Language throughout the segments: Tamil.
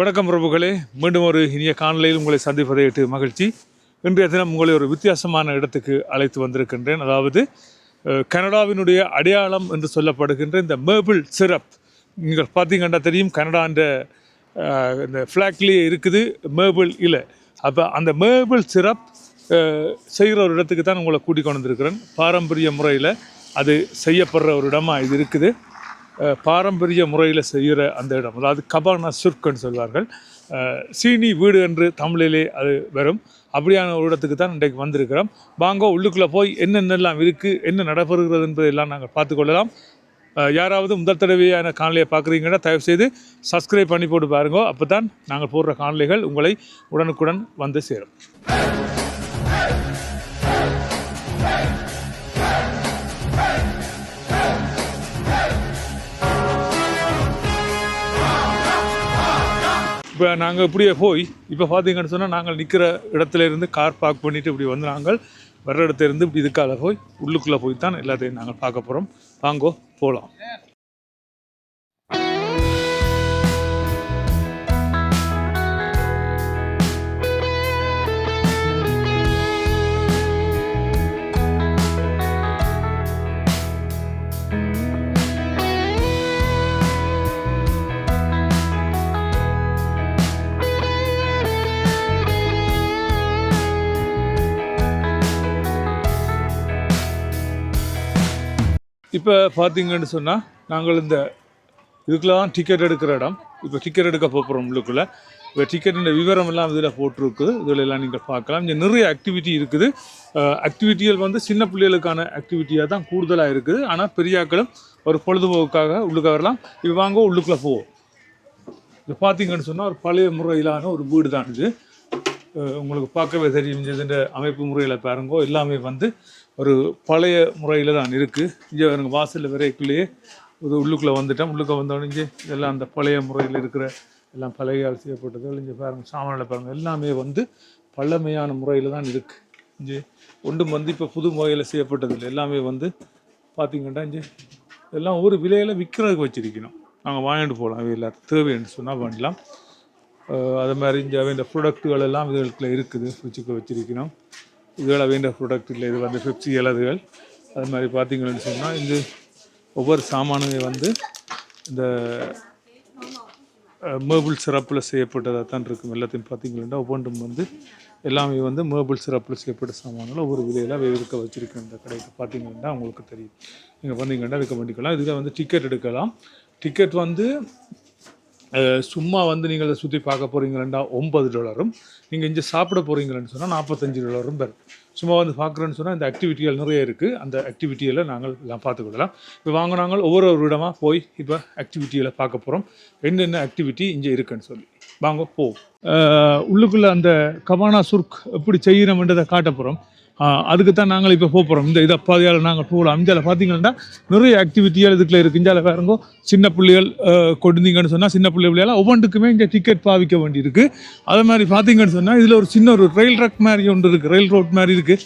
வணக்கம் பிரபுகளே. மீண்டும் ஒரு இனிய காணொலியில் உங்களை சந்திப்பதை இட்டு மகிழ்ச்சி. இன்றைய தினம் உங்களை ஒரு வித்தியாசமான இடத்துக்கு அழைத்து வந்திருக்கின்றேன். அதாவது கனடாவினுடைய அடையாளம் என்று சொல்லப்படுகின்ற இந்த மேபிள் சிரப் நீங்கள் பார்த்தீங்கன்னா தெரியும் கனடான்ற இந்த ஃப்ளாக்லேயே இருக்குது மேபிள் இலை. அப்போ அந்த மேபிள் சிரப் செய்கிற ஒரு இடத்துக்கு தான் உங்களை கூட்டிக் கொண்டு வந்திருக்கிறேன். பாரம்பரிய முறையில் அது செய்யப்படுற ஒரு இடமாக இது இருக்குது. பாரம்பரிய முறையில் செய்கிற அந்த இடம். அதாவது கபானா சுர்க்குன்னு சொல்வார்கள். சீனி வீடு என்று தமிழிலே அது வரும். அப்படியான ஒரு இடத்துக்கு தான் இன்றைக்கு வந்திருக்கிறோம். வாங்க உள்ளுக்குள்ளே போய் என்னென்னலாம் இருக்குது என்ன நடைபெறுகிறது என்பதெல்லாம் நாங்கள் பார்த்துக்கொள்ளலாம் யாராவது முதல் தடவையான காணொலியை பார்க்குறீங்கன்னா தயவுசெய்து சப்ஸ்கிரைப் பண்ணி போட்டு பாருங்க. அப்போ தான் நாங்கள் போடுற காணொலிகள் உங்களை உடனுக்குடன் வந்து சேரும். இப்போ நாங்கள் இப்படியே போய் இப்போ பார்த்தீங்கன்னு சொன்னால் நாங்கள் நிற்கிற இடத்துல இருந்து கார் பார்க் பண்ணிவிட்டு இப்படி வந்து நாங்கள் வர்ற இடத்துல இருந்து இப்படி இதுக்காக போய் உள்ளுக்குள்ளே போய் தான் எல்லாத்தையும் நாங்கள் பார்க்க போகிறோம் வாங்கோ போகலாம் இப்போ பார்த்தீங்கன்னு சொன்னால் நாங்கள் இந்த இதுக்கெல்லாம் டிக்கெட் எடுக்கிற இடம். இப்போ டிக்கெட் எடுக்க போகிறோம் உள்ளுக்குள்ளே. இப்போ டிக்கெட்டின் விவரம் எல்லாம் இதில் போட்டிருக்குது. இதில் எல்லாம் நீங்கள் பார்க்கலாம். இங்கே நிறைய ஆக்டிவிட்டி இருக்குது. ஆக்டிவிட்டிகள் வந்து சின்ன பிள்ளைகளுக்கான ஆக்டிவிட்டியாக தான் கூடுதலாக இருக்குது. ஆனால் பெரியாக்களும் ஒரு பொழுதுபோக்குக்காக உள்ளுக்க வரலாம். இப்போ வாங்க உள்ளுக்குள்ளே போவோம். இது பார்த்தீங்கன்னு சொன்னால் ஒரு பழைய முறையிலான ஒரு வீடு தான் இது. உங்களுக்கு பார்க்கவே தெரியும். இந்த அமைப்பு முறையில் பாருங்கோ எல்லாமே வந்து ஒரு பழைய முறையில் தான் இருக்குது இங்கே எனக்கு வாசலில் விரைக்குள்ளேயே ஒரு உள்ளுக்குள்ளே வந்துட்டேன் உள்ளுக்க வந்தோடனே இங்கே எல்லாம் அந்த பழைய முறையில் இருக்கிற எல்லாம் பழகையால் செய்யப்பட்டதோ. இங்கே பாருங்கள் சாமானில் பாருங்கள் எல்லாமே வந்து பழமையான முறையில் தான் இருக்குது இங்கே ஒன்றும் வந்து இப்போ புது முறையில் செய்யப்பட்டதில்லை. எல்லாமே வந்து பார்த்திங்கன்னா இங்கே எல்லாம் ஒரு விலையில் விற்கிறதுக்கு வச்சிருக்கணும். நாங்கள் வாங்கிட்டு போகலாம் இல்லை தேவைன்னு சொன்னால் பண்ணலாம் அது மாதிரி இங்கே வேண்ட ப்ராடக்ட்டுகள் எல்லாம் இதுகளுக்குள்ள இருக்குது வச்சுக்க வச்சிருக்கணும் இதுகள் வேண்ட ப்ரொடக்ட் இல்லை இது வந்து பெப்சி இலதுகள் அது மாதிரி பார்த்தீங்கன்னு சொன்னால் இது ஒவ்வொரு சாமானுமே வந்து இந்த மேபிள் சிறப்பில் செய்யப்பட்டதாக தான் இருக்கும். எல்லாத்தையும் பார்த்தீங்கன்னா ஒவ்வொன்றும் வந்து எல்லாமே வந்து மேபிள் சிறப்பில் செய்யப்பட்ட சாமான்கள் ஒவ்வொரு விலையில் இருக்க வச்சிருக்கேன் இந்த கடைக்கு பார்த்தீங்கன்னா உங்களுக்கு தெரியும். நீங்கள் வந்தீங்கன்னா இருக்க பண்ணிக்கலாம் இதில் வந்து டிக்கெட் எடுக்கலாம். டிக்கெட் வந்து சும்மா வந்து நீங்கள் அதை சுற்றி பார்க்க போகிறீங்களா ஒன்பது டாலரும் நீங்கள் இங்கே சாப்பிட போகிறீங்களேன்னு சொன்னால் நாற்பத்தஞ்சு டாலரும் பெறும் சும்மா வந்து பார்க்குறேன்னு சொன்னால் இந்த ஆக்டிவிட்டிகள் நிறைய இருக்குது அந்த ஆக்டிவிட்டியில் நாங்கள் எல்லாம் பார்த்துக்கொள்ளலாம். இப்போ வாங்க நாங்கள் ஒவ்வொரு ஒரு இடமாக போய் இப்போ ஆக்டிவிட்டியில் பார்க்க போகிறோம் என்னென்ன ஆக்டிவிட்டி இங்கே இருக்குன்னு சொல்லி. வாங்க போ உள்ளுக்குள்ளே அந்த கபானா சுர்க் எப்படி செய்யணும்ன்றதை காட்ட போகிறோம் அதுக்கு தான் நாங்கள் இப்போ போக போகிறோம் இந்த இதை பாதையால் நாங்கள் போகலாம் இந்தியாவில் பார்த்தீங்கன்னா நிறைய ஆக்டிவிட்டியால் இதுக்குள்ள இருக்குது இந்தியாவில் பாருங்க சின்ன பிள்ளைகள் கொடுந்தீங்கன்னு சொன்னால் சின்ன பிள்ளை பிள்ளைகள் ஒவ்வொன்றுக்குமே இங்கே டிக்கெட் பாவிக்க வேண்டியிருக்கு. அதே மாதிரி பார்த்தீங்கன்னு சொன்னால் இதில் ஒரு சின்ன ஒரு ரயில் ட்ரக் மாதிரி ஒன்று இருக்குது ரயில் ரோட் மாதிரி இருக்குது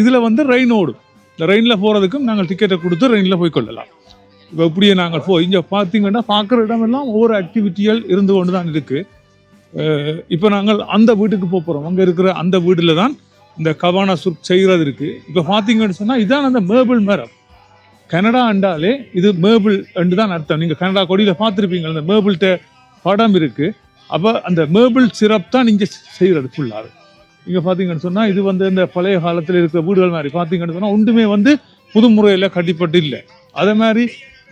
இதில் வந்து ரெயின் ஓடும். இந்த ரெயினில் போகிறதுக்கும் நாங்கள் டிக்கெட்டை கொடுத்து ரெயினில் போய் கொள்ளலாம். இப்போ இப்படியே நாங்கள் போய் இங்கே பார்த்தீங்கன்னா பார்க்குற இடமெல்லாம் ஒவ்வொரு ஆக்டிவிட்டிகள் இருந்து கொண்டு தான் இருக்குது இப்போ நாங்கள் அந்த வீட்டுக்கு போக போகிறோம் அங்கே இருக்கிற அந்த வீட்டில் தான் இந்த கவானா சுர்க் செய்கிறது இருக்குது இப்போ பார்த்தீங்கன்னு சொன்னால் இதான் அந்த மேபிள் மரம். கனடா அண்டாலே இது மேபிள் என்று தான் அர்த்தம். நீங்கள் கனடா கொடியில் பார்த்துருப்பீங்க அந்த மேபிள்கிட்ட படம் இருக்குது அப்போ அந்த மேபிள் சிரப் தான் நீங்கள் செய்கிறது ஃபுல்லாக இங்கே பார்த்தீங்கன்னு சொன்னால் இது வந்து இந்த பழைய காலத்தில் இருக்கிற வீடுகள் மாதிரி. பார்த்தீங்கன்னு சொன்னால் ஒன்றுமே வந்து புது முறையில் கட்டிப்பட்டு இல்லை. அதே மாதிரி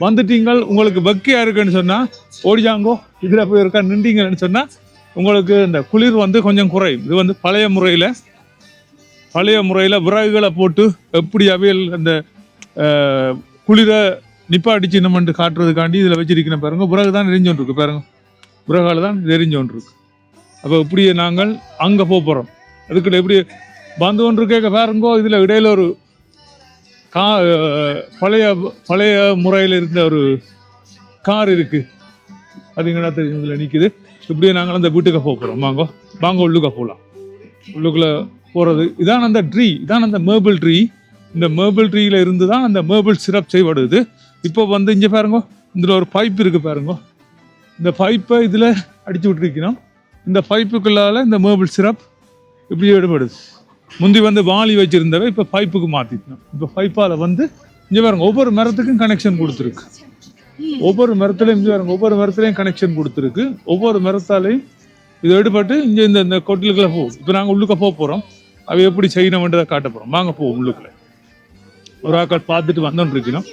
வந்துட்டீங்கள் உங்களுக்கு பக்கியாக இருக்குன்னு சொன்னால் ஓடிஜாங்கோ இதில் போய் இருக்கா நின்றீங்கன்னு சொன்னால் உங்களுக்கு இந்த குளிர் வந்து கொஞ்சம் குறையும். இது வந்து பழைய முறையில் பழைய முறையில் விறகுகளை போட்டு எப்படி அவையில் அந்த குளிரை நிப்பாடிச்சு நம்மன்ட்டு காட்டுறதுக்காண்டி இதில் வச்சிருக்கணும் பாருங்க. விறகு தான் எரிஞ்சோன் பாருங்க. விறகால் தான் இது எரிஞ்சோன் அப்போ இப்படியே நாங்கள் அங்கே போக போகிறோம் அதுக்கிட்ட எப்படி வந்து ஒன்று கேட்க பாருங்கோ இதில் இடையில ஒரு கா பழைய பழைய முறையில் இருந்த ஒரு கார் இருக்குது அதுங்கடா தெரியும்? இதில் நிற்கிது இப்படியே நாங்கள் அந்த வீட்டுக்கு போக போகிறோம் வாங்கோ வாங்க உள்ளுக்க போகலாம் உள்ளுக்குள்ளே போகிறது இதான் அந்த ட்ரீ இதான் அந்த மேபிள் ட்ரீ இந்த மேபிள் ட்ரீயில் இருந்து தான் அந்த மேபிள் சிரப் செய்யப்படுது. இப்போ வந்து இங்கே பாருங்க இதில் ஒரு பைப் இருக்குது பாருங்க. இந்த பைப்பை இதில் அடித்து விட்டுருக்கணும். இந்த பைப்புக்குள்ளால இந்த மேபிள் சிரப் இப்படி விடுபடுது முந்தி வந்து வாளி வச்சுருந்தவை இப்போ பைப்புக்கு மாற்றிக்கணும் இப்போ பைப்பால் வந்து இங்கே பாருங்க ஒவ்வொரு மரத்துக்கும் கனெக்ஷன் கொடுத்துருக்கு. ஒவ்வொரு மரத்துலையும் இங்கே பாருங்க ஒவ்வொரு மரத்துலையும் கனெக்ஷன் கொடுத்துருக்கு. ஒவ்வொரு மரத்தாலையும் இது எடுபட்டு இங்கே இந்த இந்த கொட்டிலுக்குள்ளே போகும் இப்போ நாங்கள் உள்ளுக்க போக போகிறோம் அவை எப்படி செய்யணும்ன்றதை காட்ட போகிறோம் வாங்க போ உள்ளுக்குள்ள. ஒரு ஆக்கள் பார்த்துட்டு வந்தோன்னு இருக்கணும்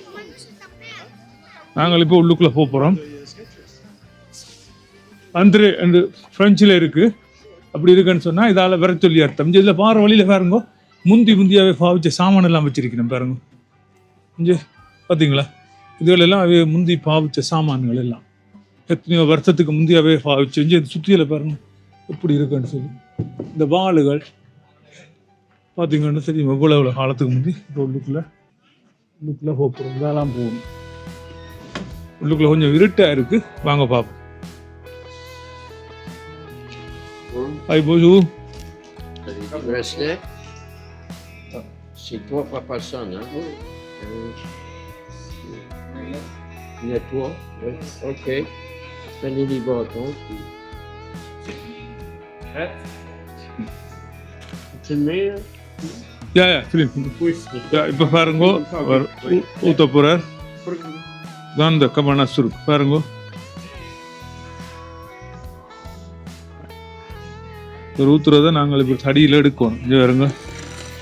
நாங்கள் இப்போ உள்ளுக்குள்ள போக போகிறோம் அந்திரு என்று ஃப்ரெஞ்சில் இருக்கு. அப்படி இருக்குன்னு சொன்னால் இதால் வர சொல்லி அர்த்தம். இதில் பாரு வழியில் பாருங்க. முந்தி முந்தியாவே பாவிச்ச சாமான் எல்லாம் வச்சிருக்கணும் பாருங்க. இங்கே பார்த்தீங்களா இதுகளெல்லாம் அவை முந்தி பாவிச்ச சாமான்கள் எல்லாம். எத்தனையோ வருஷத்துக்கு முந்தியாவே பாவிச்சு இங்கே சுற்றியில் பாருங்க. எப்படி இருக்குன்னு சொல்லி. இந்த வாளுகள் பார்த்தீங்கன்னு சரி எவ்வளோ எவ்வளோ காலத்துக்கு முந்தி இப்போ உள்ளுக்குள்ளே உள்ளுக்குள்ளே போக போகிறோம் இதெல்லாம் போகணும் உள்ளுக்குள்ளே கொஞ்சம் இருட்டாக இருக்குது வாங்க பார்ப்போம் Hi, bonjour. Bracelet. C'est toi, papa, son, hein? Euh, Nettoie. Ouais. OK. Prenez les bâtons. Puis... Tu le mets, là? Yeah yeah film yeah இப்போ பாருங்க ஊத்த போகிறார் காந்த கமனா சுருக்கு பாருங்க ஒரு ஊத்துறத நாங்கள் இப்போ தடியில் எடுக்கணும் இங்கே வருங்க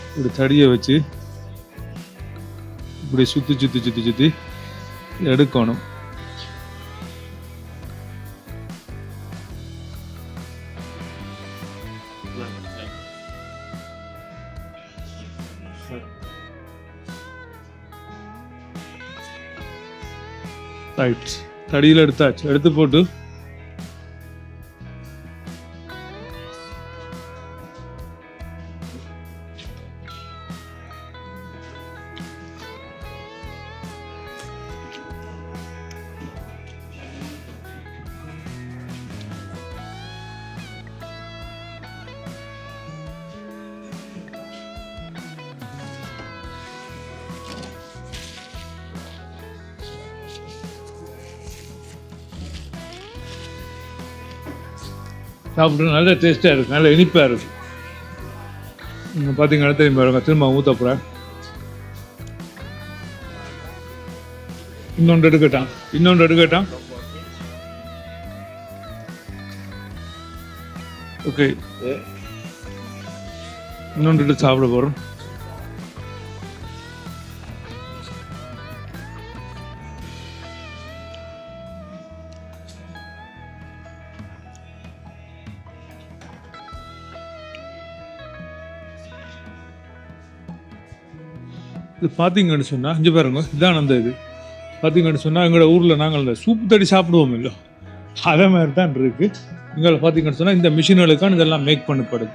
இப்படி தடியை வச்சு இப்படி சுற்றி சுற்றி சுற்றி சுற்றி எடுக்கணும் ரைட் தடியில் எடுத்தாச்சு. எடுத்து போட்டு சாப்பிட்டு நல்ல டேஸ்ட்டாக இருக்கும். நல்ல இனிப்பாக இருக்கும். இங்கே பார்த்தீங்கன்னா தெரியும் பாருங்க. திரும்ப ஊற்ற போகிறேன் இன்னொன்று எடுக்கட்டான் இன்னொன்று எடுக்கட்டான் ஓகே இன்னொன்று எடுத்து சாப்பிட போகிறோம் இது பார்த்தீங்கன்னு சொன்னால் இங்கே பாருங்க இதுதான் அந்த இது. பார்த்தீங்கன்னு சொன்னால் எங்களோட ஊரில் நாங்கள் இந்த சூப்பு தடி சாப்பிடுவோம் இல்லை அதே மாதிரி தான் இருக்குது எங்களை பார்த்தீங்கன்னு சொன்னால் இந்த மிஷின்களுக்கான இதெல்லாம் மேக் பண்ணப்படுது.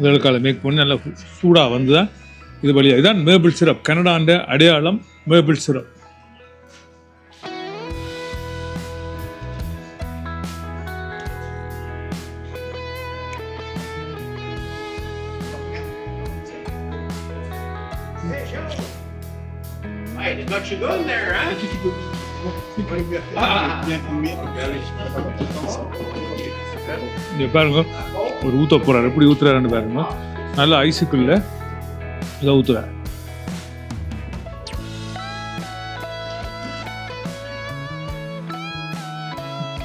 இதற்கால மேக் பண்ணி நல்லா சூடாக வந்து தான் இது வழியாக இதுதான் மேபிள் சிரப் கனடாண்ட அடையாளம் maple syrup got you going there, huh? இங்கே பாருங்க. ஒரு ஊற்ற போகிறார் எப்படி ஊற்றுறாருன்னு பாருங்க. நல்லா ஐஸுக்குள்ள இதை ஊற்றுறாரு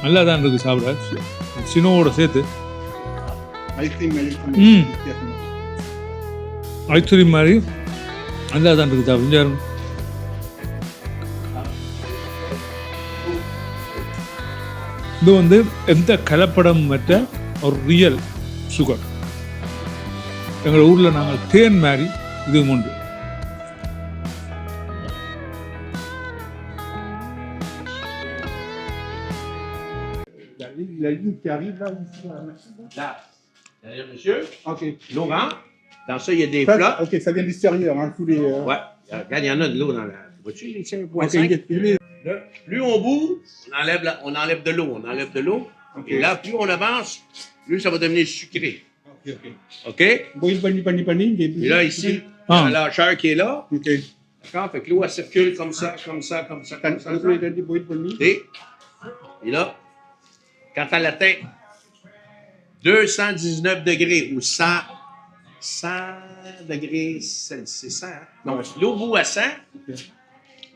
நல்லா தான் இருக்கு சாப்பிட. சினோவோட சேர்த்து. ஐஸ்கிரீம் மாதிரி நல்லா தான் இருக்கு சாப்பிட. இங்க பாருங்க. இது வந்து எந்த கலப்படம் மற்ற ஒரு ரியல் சுகர் எங்கள் ஊரில் நாங்கள் தேன் மாதிரி இது உண்டு Il y a une qui arrive là, ici. là. Là. Derrière monsieur. Ok. L'eau rentre. Dans ça, il y a des Ça, flottes. ok, ça vient du extérieur, hein, tous les. euh, Ouais. Regarde, il y en a de l'eau dans la. Vois-tu, les 5.5? Là, plus on bouge, on enlève, la- on enlève de l'eau. On enlève de l'eau. Et là, plus on avance, plus ça va devenir sucré. Ok, ok. OK? Boil, pani, pani, pani. il est- Et là, ici, Ah. a la lâcheur qui est là. Ok. D'accord? Fait que l'eau, elle circule comme ça, comme ça, comme ça, comme ça. Et, et là, Quand tu l'atteins 219 degrés ou 100, 100 degrés Celsius, 100, hein? Non, l'eau bout à 100,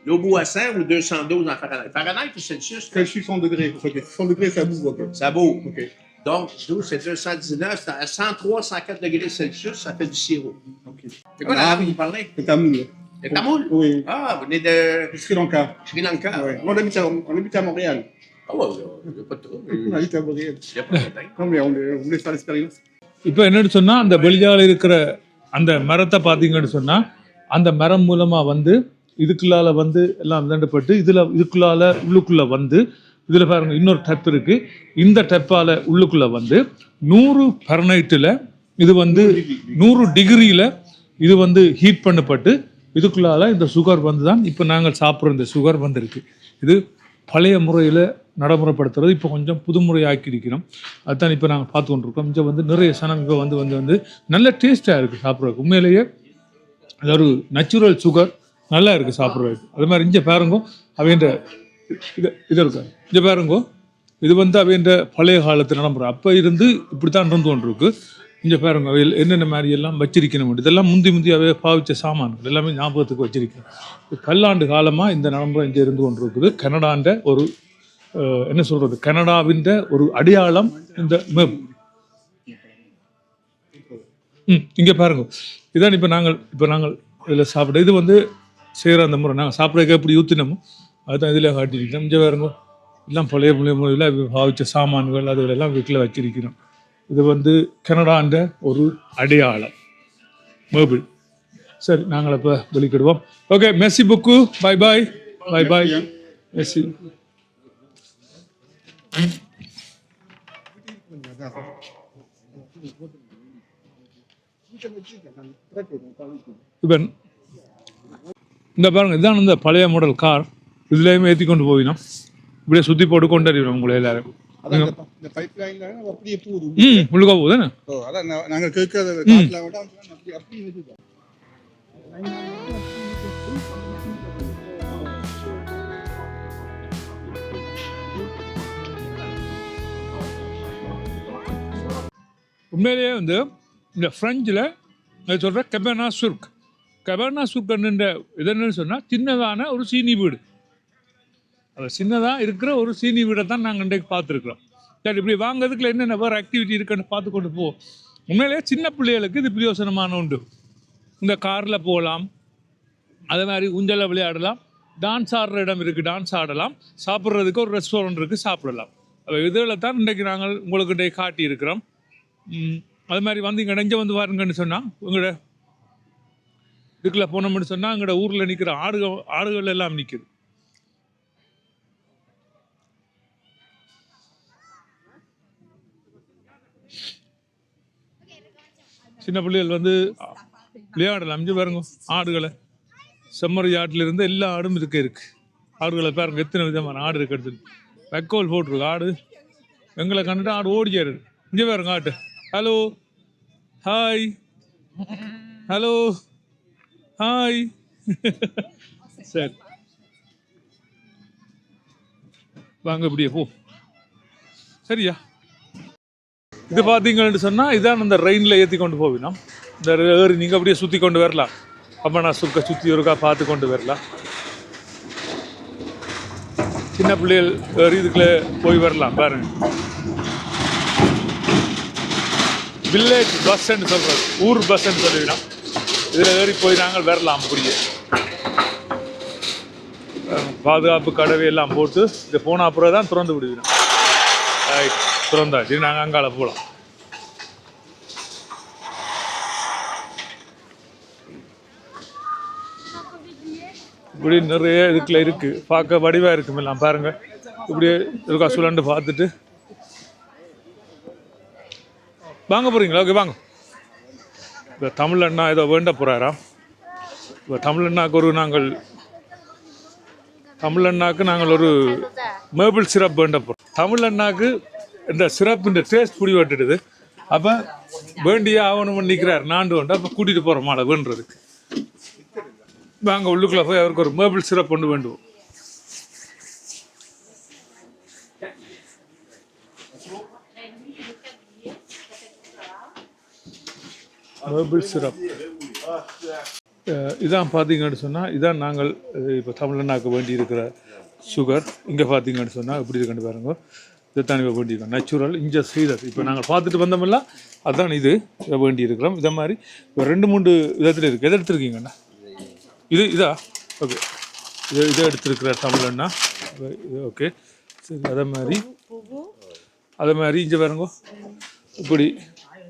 l'eau bout à 100 ou 212 en Fahrenheit. Fahrenheit ou Celsius? Celsius 100 degrés. Ok, 100 degrés, ça bouge. Ok. Ça vaut. Ok. Donc, 12, c'est 219. c'est À 103, 104 degrés Celsius, ça fait du sirop. Ok. C'est quoi la langue que vous parlez? C'est tamoul. Le tamoul? Oui. Ah, vous venez de Sri Lanka. Sri Lanka? Ouais. On, habite à, on habite à Montréal. Ah ouais, il n'y a pas de trouble. On habite à Montréal. Il n'y a pas de problème. Non, mais on, on voulait faire l'expérience. இப்போ என்னன்னு சொன்னா அந்த வெளியால இருக்கிற அந்த மரத்தை பார்த்தீங்கன்னு சொன்னா அந்த மரம் மூலமா வந்து இதுக்குள்ளால வந்து எல்லாம் விதண்டப்பட்டு இதுல இதுக்குள்ளால உள்ளுக்குள்ள வந்து இதுல பாருங்க இன்னொரு டப் இருக்கு. இந்த டப்பால உள்ளுக்குள்ள வந்து நூறு பர்னைட்டில் இது வந்து நூறு டிகிரியில இது வந்து ஹீட் பண்ணப்பட்டு இதுக்குள்ளால இந்த சுகர் வந்து தான் இப்போ நாங்கள் சாப்பிட்ற இந்த சுகர் வந்திருக்கு. இது பழைய முறையில் நடைமுறைப்படுத்துறது. இப்போ கொஞ்சம் புதுமுறை ஆக்கியிருக்கிறோம் அதுதான் இப்போ நாங்கள் பார்த்து கொண்டிருக்கோம். இங்கே வந்து நிறைய சனம் இப்போ வந்து வந்து வந்து நல்ல டேஸ்ட்டாக இருக்குது சாப்பிட்றதுக்கு. உண்மையிலேயே அது ஒரு நேச்சுரல் சுகர் நல்லா இருக்குது சாப்பிட்றதுக்கு. அது மாதிரி இங்கே பாருங்க அப்படின்ற இது இது இருக்கா? இங்கே பாருங்க இது வந்து அப்படின்ற பழைய காலத்து நடைமுறை அப்போ இருந்து இப்படி தான் இருந்து கொண்டிருக்கு. இங்கே பாருங்க அவையில் என்னென்ன மாதிரி எல்லாம் வச்சிருக்கணும் இதெல்லாம் முந்தி முந்தி அவை பாவிச்ச சாமான்கள். எல்லாமே ஞாபகத்துக்கு வச்சிருக்கணும் பல்லாண்டு காலமாக இந்த நடைமுறை இங்கே இருந்து கொண்டிருக்குது. கனடாண்ட ஒரு என்ன சொல்கிறது கனடாவின் ஒரு அடையாளம் இந்த மேப். ம் இங்கே பாருங்க. இதான் இப்போ நாங்கள் இப்போ நாங்கள் இதில் சாப்பிட இது வந்து செய்கிற அந்த முறை நாங்கள் சாப்பிட்றதுக்கு எப்படி ஊற்றினோமோ அதுதான் இதில் காட்டியிருக்கிறோம் இங்கே பாருங்க எல்லாம் பழைய பழைய முறையில் பாவித்த சாமான்கள் அதுகளெல்லாம் வீட்டில் வச்சிருக்கிறோம். இது வந்து கனடான்ற ஒரு அடையாளம். மேபிள். சரி நாங்கள் இப்போ வெளிக்கிடுவோம். Okay Messi book bye bye bye bye Messi இப்போ இந்த பாருங்க இதான் இந்த பழைய மாடல் கார் இதுலேயுமே ஏற்றி கொண்டு போயினோம் இப்படியே சுற்றி போட்டு கொண்டு அறிவினோம் உங்களை எல்லாரும் ம் உள்ளுக்கா போகுதானே ஓ, அதான் நா- நாங்க கேட்கறத. உண்மையிலேயே வந்து இந்த ஃப்ரெஞ்சில் நான் சொல்கிறேன் கெபனா சுர்க் கபர்னா சுர்க்ன்ற இது என்னன்னு சொன்னால் சின்னதான ஒரு சீனி வீடு. அது சின்னதாக இருக்கிற ஒரு சீனி வீடை தான் நாங்கள் இன்றைக்கு பார்த்துருக்குறோம். சரி இப்படி வாங்குறதுக்கு என்னென்ன வேறு ஆக்டிவிட்டி இருக்குன்னு பார்த்து கொண்டு போவோம் உண்மையிலேயே சின்ன பிள்ளைகளுக்கு இது பிரயோசனமான உண்டு. இந்த காரில் போகலாம். அதே மாதிரி ஊஞ்சல விளையாடலாம். டான்ஸ் ஆடுற இடம் இருக்குது டான்ஸ் ஆடலாம். சாப்பிட்றதுக்கு ஒரு ரெஸ்டாரண்ட் இருக்குது சாப்பிடலாம். அப்போ இதில் தான் இன்றைக்கு நாங்கள் உங்களுக்கு இன்றைக்கு காட்டி இருக்கிறோம் அது மாதிரி வந்து இங்கே நெஞ்ச வந்து பாருங்கன்னு சொன்னால் உங்களோட இதுக்குள்ள போனோம்னு சொன்னால் எங்களோட ஊரில் நிற்கிற ஆடுகள் ஆடுகள் எல்லாம் நிற்குது சின்ன பிள்ளைகள் வந்து விளையாடலாம் அஞ்சு பாருங்க ஆடுகளை. செம்மறி ஆட்டிலிருந்து எல்லா ஆடும் இருக்க இருக்கு. ஆடுகளை பாருங்க எத்தனை விதமான ஆடு இருக்கு எடுத்து வெக்கோல் போட்டிருக்கு ஆடு. எங்களை கண்டுட்டு ஆடு ஓடிச்சாரு இங்கே பாருங்க ஆட்டு. ஹலோ ஹாய் ஹலோ ஹாய் சரி வாங்க இப்படியே போ. சரியா? இது பார்த்தீங்கன்னு சொன்னால் இதான் அந்த ரெயினில் ஏற்றி கொண்டு போவினோம் இந்த ஏறி நீங்கள் அப்படியே சுற்றி கொண்டு வரலாம். அப்போ நான் சுக்க சுற்றி ஒருக்கா பார்த்து கொண்டு வரலாம். சின்ன பிள்ளைகள் ஏறி இதுக்குள்ளே போய் வரலாம் பாருங்க. வில்லேஜ் பஸ்ன்னு சொல்கிறது ஊர் பஸ்ன்னு சொல்லிவிடும் இதில் ஏறி போய் நாங்கள் வரலாம் அப்படியே. பாதுகாப்பு கடவை எல்லாம் போட்டு இந்த போன அப்புறம் தான் திறந்து விடுவிடும் திறந்தாச்சு. நாங்கள் அங்கால போகலாம் இப்படி நிறைய இதுக்குள்ள இருக்கு. பார்க்க வடிவாக இருக்கும் எல்லாம் பாருங்க. இப்படியே இருக்கா சுழண்டு பார்த்துட்டு. வாங்க போகிறீங்களா ஓகே வாங்க. இப்போ தமிழ் அண்ணா ஏதோ வேண்ட போகிறாரா இப்போ தமிழ் அண்ணாக்கு ஒரு நாங்கள் தமிழ் அண்ணாக்கு நாங்கள் ஒரு மேபிள் சிரப் வேண்ட போகிறோம் தமிழ் அண்ணாக்கு இந்த சிரப் இந்த டேஸ்ட் புடி விட்டுடுது. அப்போ வேண்டிய ஆகணும்னு நிற்கிறார் நாண்டு கொண்டு அப்போ கூட்டிகிட்டு போகிற மாலை வேண்டுறதுக்கு. நாங்கள் உள்ளுக்குள்ளே போய் அவருக்கு ஒரு மேபிள் சிரப் ஒன்று வேண்டுவோம். ஹெர்பிள் சிரப் இதான் பார்த்தீங்கன்னு சொன்னால் இதான் நாங்கள் இப்போ தமிழ்நாக்கு வேண்டி இருக்கிற சுகர் இங்கே பார்த்தீங்கன்னு சொன்னால் எப்படி இருக்குன்னு பாருங்க. இதைத்தான் இப்போ வேண்டியிருக்கோம். நேச்சுரல் இங்கே செய்தது இப்போ நாங்கள் பார்த்துட்டு வந்தோம்ல அதான் இது இதை வேண்டி இருக்கிறோம் இதை மாதிரி இப்போ ரெண்டு மூணு விதத்தில் இருக்குது எதை எடுத்துருக்கீங்கண்ணா இது இதா? ஓகே இது இதை எடுத்துருக்கிற தமிழண்ணா இது ஓகே சரி அதே மாதிரி அதே மாதிரி இங்கே பாருங்க. இப்படி.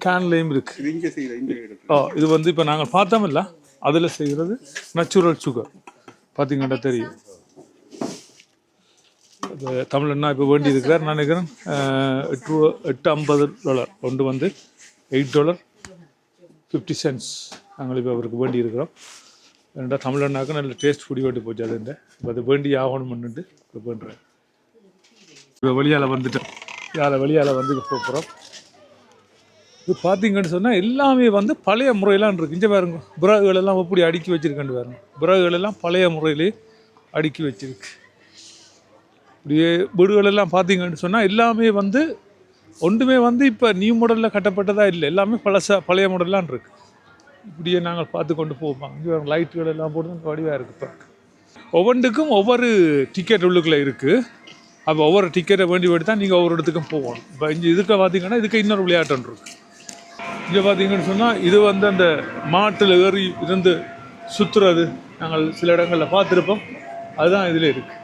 கேன்லேயும் இருக்குது ஓ இது வந்து இப்போ நாங்கள் பார்த்தோமில்ல அதில் செய்கிறது நேச்சுரல் சுகர் பார்த்தீங்கன்னா தெரியும். தமிழன்னா இப்போ வேண்டி இருக்கிறார் நான் நினைக்கிறேன். எட்டு எட்டு ஐம்பது டாலர் ஒன்று வந்து எயிட் டாலர் ஃபிஃப்டி சென்ட்ஸ் நாங்கள் இப்போ அவருக்கு வேண்டி இருக்கிறோம். ரெண்டா தமிழண்ணாக்கு நல்ல டேஸ்ட் ஃபுடி வேண்டி போச்சு அதுண்ட இப்போ அது வேண்டி ஆகணும்னுட்டு இப்போ பண்ணுறேன் இப்போ வெளியால் வந்துட்டோம். யாரை வெளியால் வந்து போகிறோம் இது பார்த்தீங்கன்னு சொன்னால் எல்லாமே வந்து பழைய முறையெல்லாம் இருக்குது இங்கே பாருங்க புறாகுகள் எல்லாம் எப்படி அடுக்கி வச்சிருக்கேன் பாருங்க. புறாகுகள் எல்லாம் பழைய முறையிலே அடுக்கி வச்சிருக்கு. இப்படியே வீடுகள் எல்லாம் பார்த்தீங்கன்னு சொன்னால் எல்லாமே வந்து ஒன்றுமே வந்து இப்போ நியூ மாடலில் கட்டப்பட்டதாக இல்லை. எல்லாமே பழச பழைய மாடல்லாம் இருக்குது இப்படியே நாங்கள் பார்த்து கொண்டு போவோம்? இங்கே லைட்டுகள் எல்லாம் போட்டு வடிவாக இருக்குது இப்போ ஒவ்வொன்றுக்கும் ஒவ்வொரு டிக்கெட் உள்ளுக்குள்ளே இருக்குது அப்போ ஒவ்வொரு டிக்கெட்டை வேண்டி வேண்டி தான் நீங்கள் ஒவ்வொரு இடத்துக்கும் போகணும். இப்போ இங்கே இதுக்கு பார்த்தீங்கன்னா இதுக்கு இன்னொரு விளையாட்டு இருக்குது இங்கே பார்த்தீங்கன்னு சொன்னால் இது வந்து அந்த மாட்டில் ஏறி இருந்து சுற்றுறது நாங்கள் சில இடங்களில் பார்த்துருப்போம். அதுதான் இதில் இருக்குது